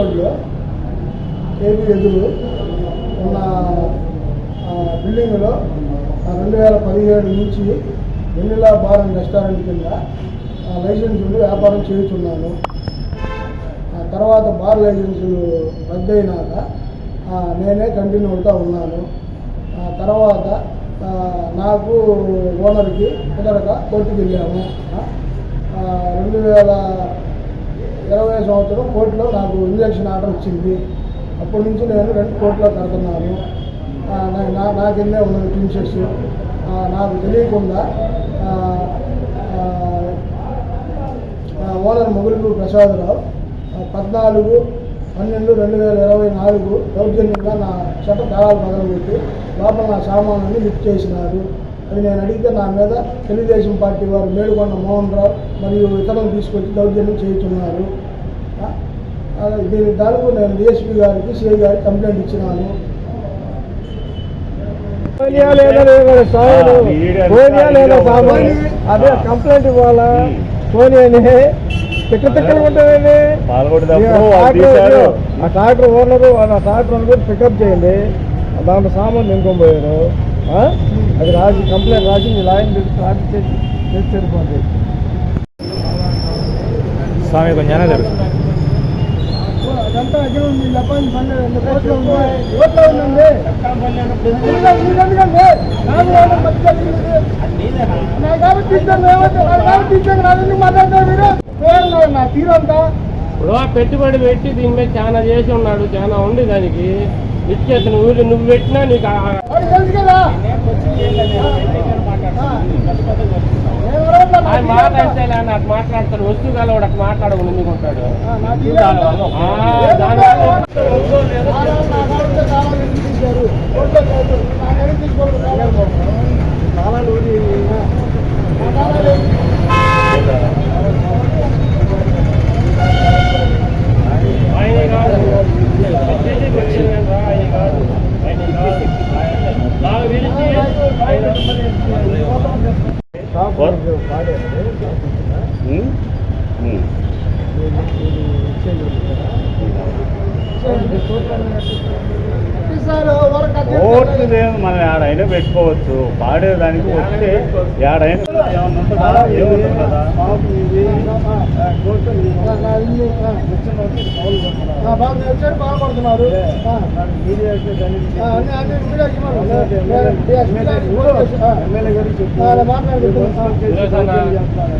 Bank ఎదురు ఉన్న బిల్డింగ్లో రెండు వేల పదిహేడు నుంచి వెన్నెలా బార్ అండ్ రెస్టారెంట్ కింద ఆ, లైసెన్స్ ఉండి వ్యాపారం చేయుచున్నాను ఆ తర్వాత బార్ లైసెన్సులు రద్దయినాక నేనే కంటిన్యూ అవుతూ ఉన్నాను. తర్వాత నాకు ఓనర్కి కుదరక కోర్టుకు వెళ్ళాము రెండు వేల ఇరవై సంవత్సరం కోర్టులో నాకు ఇంజక్షన్ ఆర్డర్ వచ్చింది. అప్పటి నుంచి నేను రెండు కోర్టులో కడుతున్నాను. నా- నా నా కిందే ఉన్నది ప్రిన్సెస్ నాకు తెలియకుండా ఓనర్ మొగులుపు ప్రసాదరావు పద్నాలుగు పన్నెండు రెండు వేల ఇరవై నాలుగు దౌర్జన్యంగా నా చట్ట తాళాలు పగలబెట్టి లోపల నా సామాన్లని లిఫ్ట్ చేసినారు. అది నేను అడిగితే నా మీద తెలుగుదేశం పార్టీ వారు మేలుకొండ మోహన్ రావు మరియు ఇతరులను తీసుకొచ్చి దౌర్జన్యం చేస్తున్నారు దీని దానికి నేను డిఎస్పీ గారికి సిఐ గారికి కంప్లైంట్ ఇచ్చినాను. సోనియా సోనియా అదే కంప్లైంట్ ఇవ్వాలా? తిక్క తిక్కలు తీశారు. ఆ ట్రాక్టర్ ఓనరు ఆ ట్రాక్టర్ కూడా పికప్ చేయండి. దాంట్లో సామాన్ నింపుకొని పోయారు? అది రాసి కంప్లైంట్ రాసి మీ లాయన్ రాసి చేసి చేసి సరిపోతుంది స్వామి కొంచెం అదంతా అదే ఉంది జపాన్ ఉంది ఉందండి నా కాబట్టి కాబట్టి మాట్లాడతారు మీరు? నా తీరంతా ఇప్పుడు పెట్టుబడి పెట్టి దీని మీద చాలా చేసి ఉన్నాడు చాలా ఉంది దానికి. ఇచ్చేసి నువ్వు నువ్వు పెట్టినా నీకు కదా మాట్లాడితే అటు మాట్లాడతాడు వస్తువు కాల వాడు అటు మాట్లాడకుండా ఎందుకు ఉంటాడు ఆ, ఫోర్ ఓట్లు లేదు మనం ఏడైనా పెట్టుకోవచ్చు పాడేదానికి వస్తే ఏడైనా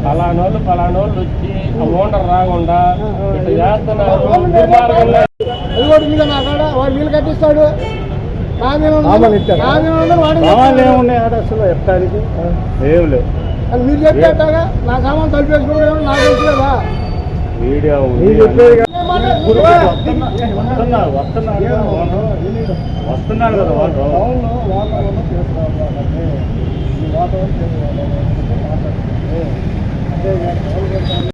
పలానోళ్ళు పలానోళ్ళు వచ్చి ఆ ఓనర్ రాకుండా ఇట్లా చేస్తున్నారు అది కూడా కదా నా కాడ వాడు వీలు కట్టిస్తాడు నా మీద ఉంది. సామాన్లు ఇచ్చారా? నా మీద ఉంది, వాడికి సామాన్లు ఇస్తాడు. ఏమున్నాయి ఆడ అసలు ఎక్కడానికి ఏం లేవు. మీరు చెప్పేటాగా నా సామాన్ తలిపేసుకుంటే నాకు తెలుసు కదా వీడియో వస్తున్నారు వస్తున్నారు కదా ఓనరు. వస్తున్నారు కదా వాళ్ళు. వాతావరణం